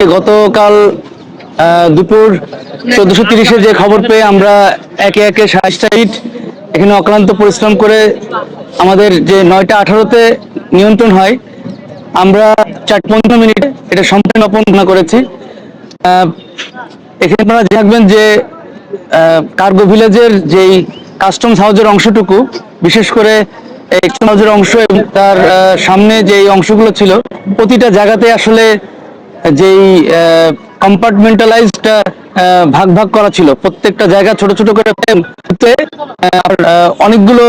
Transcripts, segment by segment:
গতকাল দুপুর চোদ্দশো তিরিশে যে খবর পেয়ে আমরা একে একে সাতাশটা ইট, এখানে অক্লান্ত পরিশ্রম করে আমাদের যে নয়টা আঠারোতে নিয়ন্ত্রণ হয়, আমরা চার পনেরো মিনিট এটা সম্পূর্ণ অপন্ন করেছি। এখানে আপনারা দেখবেন যে কার্গো ভিলেজের যেই কাস্টমস হাউজের অংশটুকু, বিশেষ করে হাউজের অংশ এবং তার সামনে যে অংশগুলো ছিল, প্রতিটা জায়গাতে আসলে যেই কম্পার্টমেন্টালাইজড ভাগ ভাগ করা ছিল। প্রত্যেকটা জায়গা ছোট ছোট করে অনেকগুলো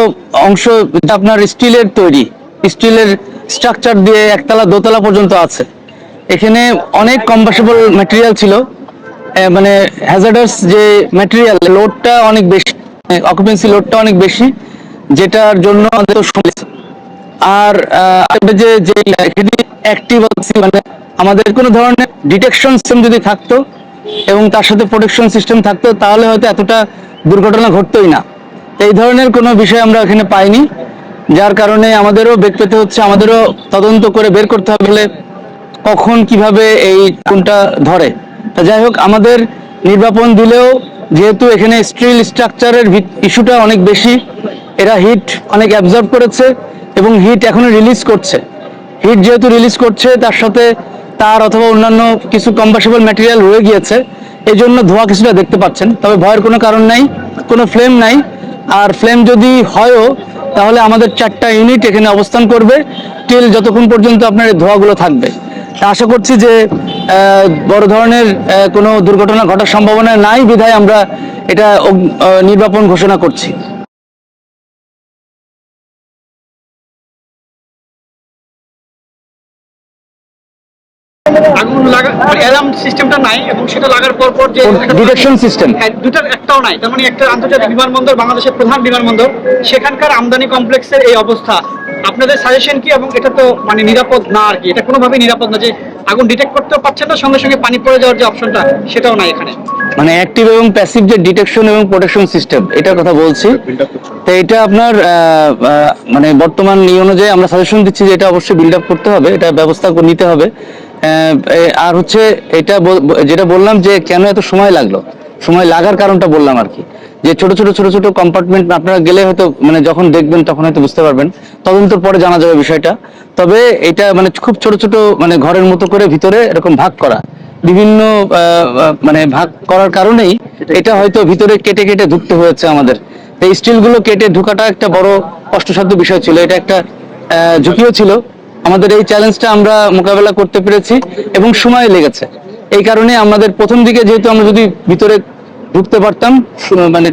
অংশ আপনার স্টিলের তৈরি, স্টিলের স্ট্রাকচার দিয়ে একতলা দোতলা পর্যন্ত আছে। এখানে অনেক কম্পাসেবল ম্যাটেরিয়াল ছিল। মানে হ্যাজার্ডাস যে ম্যাটেরিয়াল লোডটা অনেক বেশি অকুপেন্সি লোডটা অনেক বেশি, যেটার জন্য আমাদের আর যে যে অ্যাক্টিভ মানে আমাদের কোনো ধরনের ডিটেকশন সিস্টেম যদি থাকতো এবং তার সাথে প্রোটেকশন সিস্টেম থাকতো, তাহলে হয়তো এতটা দুর্ঘটনা ঘটতোই না। এই ধরনের কোনো বিষয় আমরা এখানে পাইনি, যার কারণে আমাদেরও বেগ পেতে হচ্ছে, আমাদেরও তদন্ত করে বের করতে হবে কখন কীভাবে এই কোনটা ধরে। তা যাই হোক, আমাদের নির্বাপন দিলেও যেহেতু এখানে স্টিল স্ট্রাকচারের ইস্যুটা অনেক বেশি, এরা হিট অনেক অ্যাবজর্ব করেছে এবং হিট এখনও রিলিজ করছে। হিট যেহেতু রিলিজ করছে, তার সাথে তার অথবা অন্যান্য কিছু কম্পাসেবল ম্যাটেরিয়াল রয়ে গিয়েছে, এই জন্য ধোঁয়া কিছুটা দেখতে পাচ্ছেন। তবে ভয়ের কোনো কারণ নাই, কোনো ফ্লেম নাই। আর ফ্লেম যদি হয়ও, তাহলে আমাদের চারটা ইউনিট এখানে অবস্থান করবে টিল যতক্ষণ পর্যন্ত আপনার এই ধোঁয়াগুলো থাকবে। আশা করছি যে বড় ধরনের কোনো দুর্ঘটনা ঘটার সম্ভাবনা নাই। বিধায় আমরা এটা নির্বাপন ঘোষণা করছি। লাগা অ্যালার্ম সিস্টেমটা নাই এবং সেটা লাগার পর পর যে ডিটেকশন সিস্টেম হ্যাঁ, দুটার একটাও নাই। তার মানে একটা আন্তর্জাতিক বিমানবন্দর বাংলাদেশের প্রধান বিমানবন্দর। সেখানকার আমদানি কমপ্লেক্সের এই অবস্থা। আপনাদের সাজেশন কি? এবং এটা তো মানে নিরাপদ না আর কি। এটা কোনোভাবেই নিরাপদ না যে আগুন ডিটেক্ট করতেও পারছেন না সঙ্গে সঙ্গে পানি পড়ে যাওয়ার যে অপশনটা সেটাও নাই এখানে। মানে অ্যাক্টিভ এবং প্যাসিভ যে ডিটেকশন এবং প্রোটেকশন সিস্টেম এটার কথা বলছি। তো এটা আপনার মানে বর্তমান নিয়ম অনুযায়ী আমরা সাজেশন দিচ্ছি যে এটা অবশ্যই বিল্ড আপ করতে হবে এটা ব্যবস্থা নিতে হবে। আর হচ্ছে এটা যেটা বললাম যে কেন এত সময় লাগল? সময় লাগার কারণটা বললাম আর কি। যে ছোট ছোট ছোট ছোট কম্পার্টমেন্ট আপনারা গেলে হয়তো মানে যখন দেখবেন তখন হয়তো বুঝতে পারবেন। তদন্তর পরে জানা যাবে বিষয়টা। তবে এটা মানে খুব ছোট ছোট মানে ঘরের মতো করে ভিতরে এরকম ভাগ করা। বিভিন্ন মানে ভাগ করার কারণেই এটা হয়তো ভিতরে কেটে কেটে ঢুকতে হয়েছে আমাদের। এই স্টিলগুলো কেটে ঢুকাটা একটা বড় কষ্টসাধ্য বিষয় ছিল। এটা একটা আহ, ঝুঁকিও ছিল। আমাদের এই চ্যালেঞ্জটা আমরা মোকাবেলা করতে পেরেছি এবং সময় লেগেছে। এই কারণে আমাদের প্রথম দিকে যেহেতু আমরা যদি ভিতরে ঢুকতে পারতাম মানে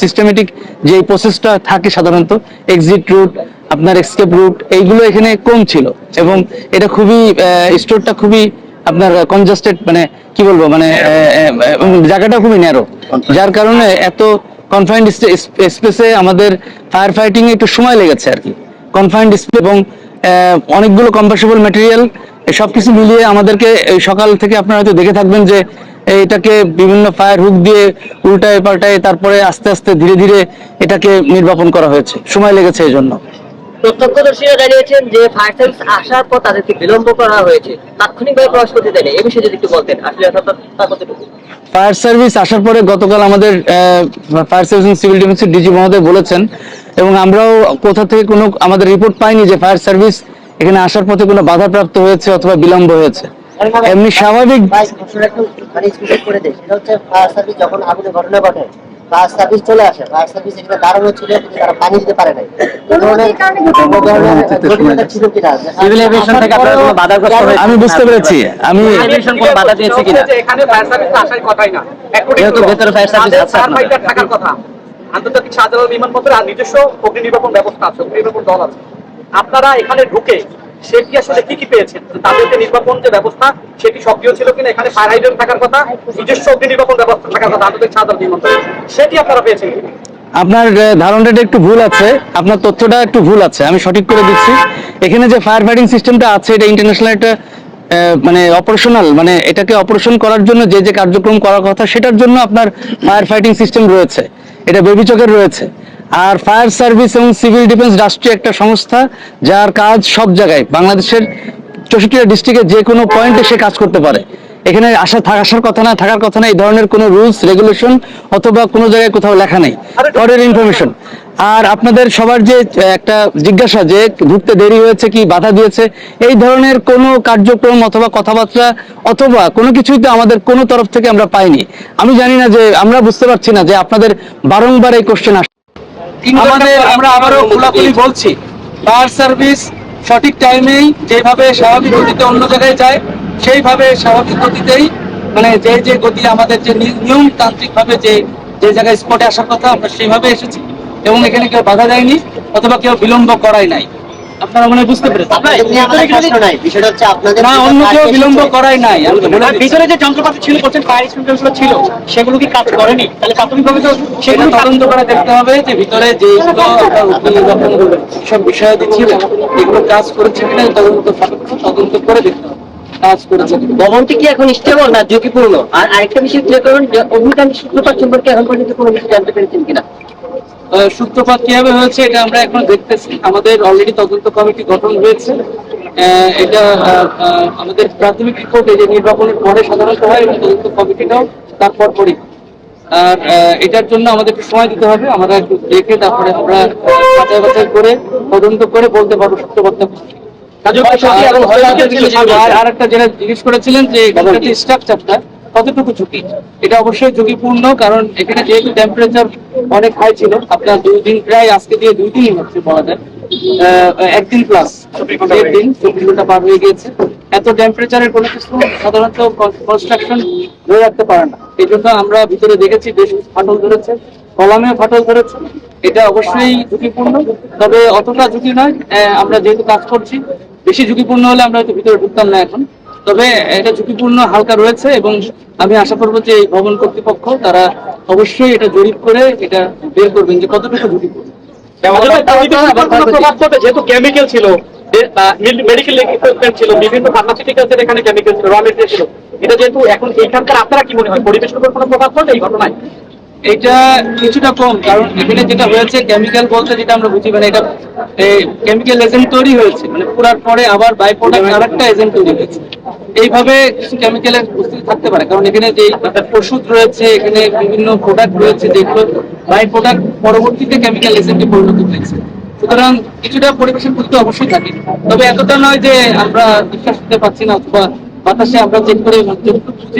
সিস্টেমেটিক যে প্রসেসটা থাকে সাধারণত এক্সিট রুট আপনার এক্সকেপ রুট এইগুলো এখানে কম ছিল এবং এটা খুবই স্টোরটা খুবই আপনার কনজাস্টেড মানে কি বলব মানে জায়গাটা খুবই ন্যারো যার কারণে এত কনফাইন্ড স্পেসে আমাদের ফায়ার ফাইটিং একটু সময় লেগেছে আর কি। কনফাইন্ড স্পেস এবং অনেকগুলো কম্পাসেবল ম্যাটেরিয়াল সবকিছু মিলিয়ে আমাদেরকে সকাল থেকে আপনারা হয়তো দেখে থাকবেন যে এটাকে বিভিন্ন ফায়ার হুক দিয়ে উল্টায় পাল্টায় তারপরে আস্তে আস্তে ধীরে ধীরে এটাকে নির্বাপন করা হয়েছে। সময় লেগেছে এই জন্য প্রত্যক্ষদর্শীরা জানিয়েছেন যে ফায়ার সার্ভিস আসার পর তাদেরকে বিলম্ব করা হয়েছে। তাৎক্ষণিকভাবে প্রবেশ করতে দেয়নি। এই বিষয়ে যদি একটু বলতেন আসলে তা কতটুকু? ফায়ার সার্ভিস আসার পরে গতকাল আমাদের ফায়ার সার্ভিস সিভিল ডিফেন্সের ডিজি মহোদয় বলেছেন এবং আমরাও কোথা থেকে কোনো আমাদের রিপোর্ট পাইনি যে ফায়ার সার্ভিস এখানে আসার পথে কোনো বাধাপ্রাপ্ত হয়েছে অথবা বিলম্ব হয়েছে। এমনি স্বাভাবিক মানে স্পেসিফিক করে দেয় সেটা হচ্ছে ফায়ার সার্ভিস যখন আগুনের ঘটনা ঘটে ফায়ার সার্ভিস চলে আসে। ফায়ার সার্ভিস এখানে দাঁড়ানো ছিল তারা পানি দিতে পারে নাই? আমি বুঝতে পেরেছি। আমি বাধা দিয়েছে কিনা? যে এখানে ফায়ার সার্ভিস আসার কথাই না। যেহেতু ভেতরে fire service আছে থাকার কথা। আন্তর্জাতিক শাহজালাল বিমানবন্দরে আর নিজস্ব অগ্নি নির্বাপন ব্যবস্থা আছে অগ্নি নির্বাপন দল আছে। আপনারা এখানে ঢুকে সেটি আসলে কি কি পেয়েছেন নির্বাপন যে ব্যবস্থা, সেটি সক্রিয় ছিল কিনা? এখানে ফায়ার থাকার কথা, নিজস্ব অগ্নি নির্বাপন ব্যবস্থা থাকার কথা আন্তর্জাতিক সাধারণ সেটি আপনারা পেয়েছেন আপনার ধারণাটা একটু ভুল আছে। আপনার তথ্যটা একটু ভুল আছে। আমি সঠিক করে দিচ্ছি। এখানে যে ফায়ার ফাইটিং সিস্টেমটা আছে, এটা ইন্টারন্যাশনাল একটা মানে অপারেশনাল মানে এটাকে অপারেশন করার জন্য যে যে কার্যক্রম করার কথা, সেটার জন্য আপনার ফায়ার ফাইটিং সিস্টেম রয়েছে। এটা বেবি চকের রয়েছে। আর ফায়ার সার্ভিস এবং সিভিল ডিফেন্স রাষ্ট্রীয় একটা সংস্থা, যার কাজ সব জায়গায়, বাংলাদেশের চৌষট্টিটা ডিস্ট্রিক্টে যে কোনো পয়েন্টে সে কাজ করতে পারে। এখানে আসা আসার কথা না থাকার কথা না এই ধরনের কোনো রুলস রেগুলেশন অথবা কোনো জায়গায় কোথাও লেখা নেই। পরের ইনফরমেশন আর আপনাদের সবার যে একটা জিজ্ঞাসা যে ঢুকতে দেরি হয়েছে কি বাধা দিয়েছে এই ধরনের কোনো কার্যক্রম অথবা কথাবার্তা অথবা কোনো কিছুই তো আমাদের কোনো তরফ থেকে আমরা পাইনি। আমি জানি না যে আমরা বুঝতে পারছি না যে আপনাদের বারংবার এই কোশ্চেন আসে আমাদের আমরা আবারও খোলাখুলি বলছি ফায়ার সার্ভিস সঠিক টাইমেই যেভাবে স্বাভাবিক গতিতে অন্য জায়গায় যায়, সেইভাবে স্বাভাবিক গতিতেই মানে যে যে গতি আমাদের যে নিয়মতান্ত্রিকভাবে নিয়মতান্ত্রিক ভাবে যে যে জায়গায় স্পটে আসার কথা, আমরা সেইভাবে এসেছি। এবং এখানে কেউ বাধা দেয়নি, অথবা কেউ বিলম্ব করাই নাই। আপনারা মনে বুঝতে পেরেছেন। আপনাদের নিয়ে আমাদের প্রশ্ন নাই বিষয়টা হচ্ছে আপনাদের না অন্য কেউ বিলম্ব করাই নাই। দিচ্ছি। ভিতরে যে যন্ত্রপাতি ছিল বলছেন ফায়ার এক্সটেনশন ছিল সেগুলো কি কাজ করেনি? তাহলে প্রাথমিকভাবে তো সেগুলো তদন্ত করে দেখতে হবে যে ভিতরে যখন সব বিষয় দিচ্ছিল এগুলো কাজ করেছে কিনা তদন্ত তদন্ত করে দেখতে হবে। কাজ করেছে। ভবনটি কি এখন স্টেবল না ঝুঁকিপূর্ণ? আর আরেকটা বিষয় ক্লিয়ার করুন, যে অগ্নিকাণ্ডের সূত্রপাত সম্পর্কে এখন পর্যন্ত কোনো কিছু জানতে পেরেছেন কিনা? সূত্রপাত কীভাবে হয়েছে এটা আমরা এখন দেখতেছি। আমাদের অলরেডি তদন্ত কমিটি গঠন হয়েছে। এটা আমাদের প্রাথমিক রিপোর্ট এই যে নির্বাচনের পরে সাধারণত হয় এবং তদন্ত কমিটিটাও তারপর পরই আর এটার জন্য আমাদের একটু সময় দিতে হবে। আমরা একটু দেখে তারপরে আমরা বাছাই বাছাই করে তদন্ত করে বলতে পারব সত্যবাদটা কি। আর আর একটা যেটা জিজ্ঞেস করেছিলেন যে স্ট্রাকচারটা কতটুকু ঝুঁকি? এটা অবশ্যই ঝুঁকিপূর্ণ কারণ এখানে যেহেতু টেম্পারেচার অনেক হাই ছিল আপনার দুই দিন প্রায় আজকে দিয়ে দুই দিনই হচ্ছে বলা যায়। একদিন প্লাস দিন চব্বিশ ঘণ্টা পার হয়ে গিয়েছে। এত টেম্পারেচারের কোনো কিছু সাধারণত কনস্ট্রাকশন ধরে রাখতে পারে না। এই জন্য আমরা ভিতরে দেখেছি বেশ ফাটল ধরেছে কলামে ফাটল ধরেছে। এটা অবশ্যই ঝুঁকিপূর্ণ তবে অতটা ঝুঁকি নয়। আমরা যেহেতু কাজ করছি বেশি ঝুঁকিপূর্ণ হলে আমরা হয়তো ভিতরে ঢুকতাম না এখন। তবে এটা ঝুঁকিপূর্ণ হালকা রয়েছে এবং আমি আশা করব যে এই ভবন কর্তৃপক্ষ তারা অবশ্যই এটা জরিপ করে এটা বের করবেন যে কতটুকু ঝুঁকিপূর্ণ। যেহেতু কেমিক্যাল ছিল মেডিকেল ইকুইপমেন্ট ছিল বিভিন্ন ফার্মাসিউটিক্যালস এখানে কেমিক্যাল ছিল র মেটেরিয়াল ছিল। এটা যেহেতু এখন এইখানকার আপনারা কি মনে হয় পরিবেশের উপর কোনো প্রভাব পড়বে এই ঘটনায়? এটা কিছুটা কম কারণ এখানে যেটা হয়েছে কেমিক্যাল বলতে যেটা আমরা বুঝি মানে এটা কেমিক্যাল এজেন্ট তৈরি হয়েছে মানে পুরার পরে আবার বাই প্রোডাক্ট আরেকটা এজেন্ট তৈরি হয়েছে। এইভাবে কিছু কেমিক্যালের উপস্থিতি থাকতে পারে কারণ এখানে যে ওষুধ রয়েছে এখানে বিভিন্ন প্রোডাক্ট রয়েছে যেগুলো বাই প্রোডাক্ট পরবর্তীতে কেমিক্যাল এজেন্টে পরিণত হয়েছে। সুতরাং কিছুটা পরিবেশের ক্ষতি অবশ্যই থাকে। তবে এতটা নয় যে আমরা বিশ্বাস করতে পারছি না অথবা বাতাসে আমরা চেক করে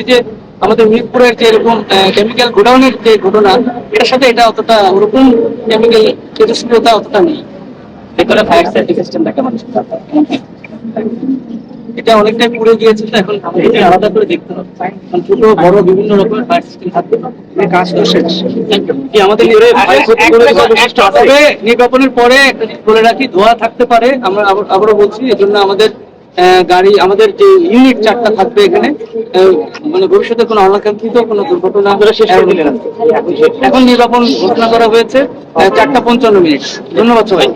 যে আমাদের মিরপুরের যে এরকম কেমিক্যাল গোডাউনের যে ঘটনা এটার সাথে এটা অতটা ওরকম কেমিক্যাল তেজস্ক্রিয়তা অতটা নেই। ভিতরে ফায়ার সেফটি সিস্টেমটা কেমন ছিল? এটা অনেকটাই পুড়ে গিয়েছে তো এখন এটা আলাদা করে দেখতে হবে। ছোট বড় বিভিন্ন রকমের ফায়ার সিস্টেম থাকতে কাজ তো শেষ। কি আমাদের তবে নির্বাপনের পরে একটা বলে রাখি ধোয়া থাকতে পারে। আমরা আবারও বলছি এজন্য আমাদের গাড়ি আমাদের যে ইউনিট চারটা থাকবে এখানে মানে ভবিষ্যতে কোনো অনাকাঙ্ক্ষিত কোনো দুর্ঘটনা এখন নির্বাপন ঘোষণা করা হয়েছে। চারটা পঞ্চান্ন মিনিট। ধন্যবাদ সবাই